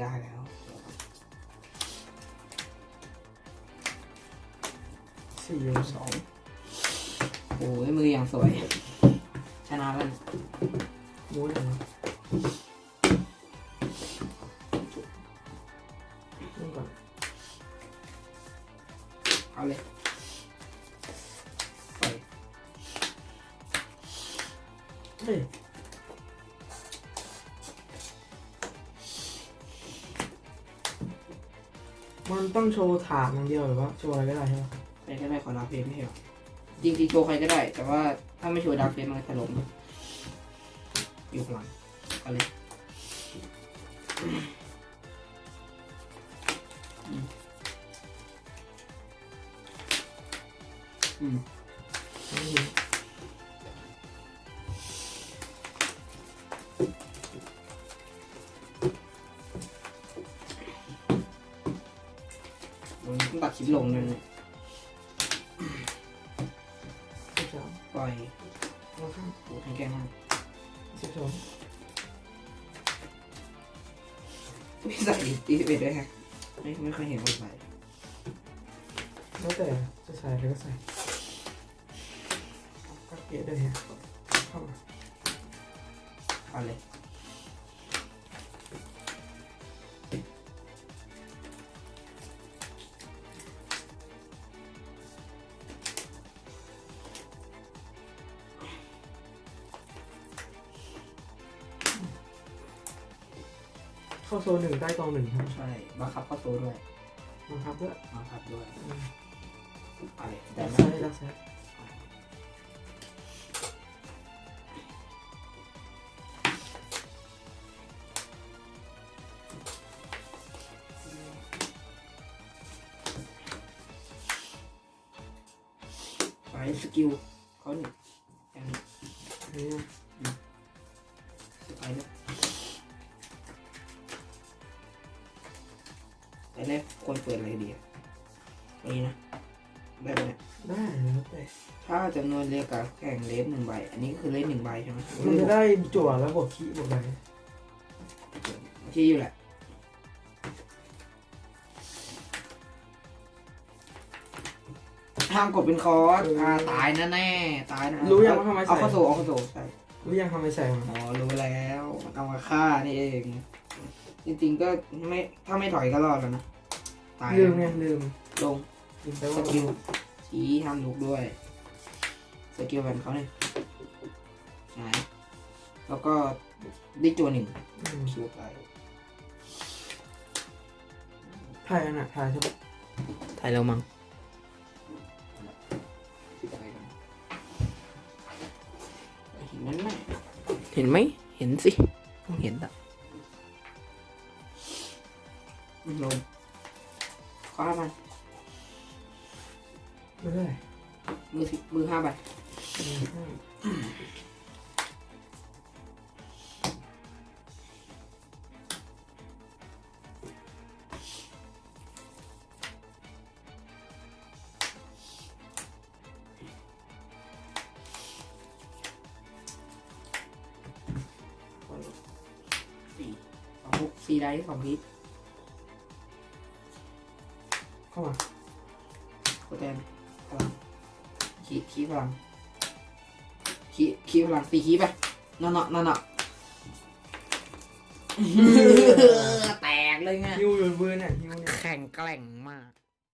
ได้แล้วสี่ยูสองโอ้ยมืออย่างสวย ชนะแล้วมูดอะไรนี่ก่อนเอาเลยไปเฮ้ย มันต้องโชว์ฐานอย่างเดียวหรือว่าโชว์อะไรก็ได้ใช่ไหมใครก็ได้ขอดาวเฟรมไม่ใช่หรอจริงๆโชว์ใครก็ได้ แต่ว่าถ้าไม่โชว์ดาวเฟรมมันจะถล่มอยู่ข้างหลังเอาเลยอืม ต้องตัดคลิปลงเลยเนี่ยสิบสามปล่อยแล้วข้างโอ้แข็งแกร่งมากสิบสองไม่ใส่ตีไปด้วยฮะไม่ไม่ค่อยเห็นคนใส่แล้วแต่จะใส่อะไรก็ใส่ก็เกะด้วยฮะเข้ามาเอาเลย เข้าโซนหนึ่งใต้กองหนึ่งครับใช่บังคับเข้าโซด้วยบังคับด้วยบังคับด้วยอืมเอาเลยแต่ดักไม่ซ้ายดักซ้ายไปสกิลเขาหนึ่งอย่างนี้อันนี้นะ เลยแต่แรกควรเปิดอะไรดีอะนี่นะได้ไหมเนี่ยได้แล้วแต่ถ้าจำนวนเรียกกับแข่งเลสหนึ่งใบ อันนี้ก็คือเลสหนึ่งใบใช่ไหมมันจะได้จั่วแล้วบวกขี้บวกอะไรที่อยู่แหละห้ามกดเป็นคอร์สอ่าตายแน่แน่ๆตายนะรู้ยังว่าทำไมเอาใส่เข้าโซเอาเข้าโซใช่รู้ยังทำไมใส่มาอ๋อรู้แล้วมันเอามาฆ่านี่เอง จริงๆก็ไม่ถ้าไม่ถอยก็รอดแล้วนะ ตายลืมไงลืมลงลืมไปสว่ากิลชี้ห้ามลุกด้วยสกิลแบบเขาเนี่ยไหนแล้วก็ได้จัวหนึ่งอืมคิวไปถ่ายอันน่ะถ่ายใช่ไหมถ่ายแล้วมั้งเห็นไหมเห็นไหมเห็นสิต้องเห็นอะลง คว้ามันไม่ได้มือสิมือห้าใบอืมสี่สองหกสี่ได้สองพิษ เข้ามาโคแตนพลังขีขีพลังขีขีพลังตีขีไปนั่นเนาะนั่นเนาะแตกเลยไง ฮิวอยู่บนมือเนี่ยฮิวเนี่ย แข็งแกร่งมาก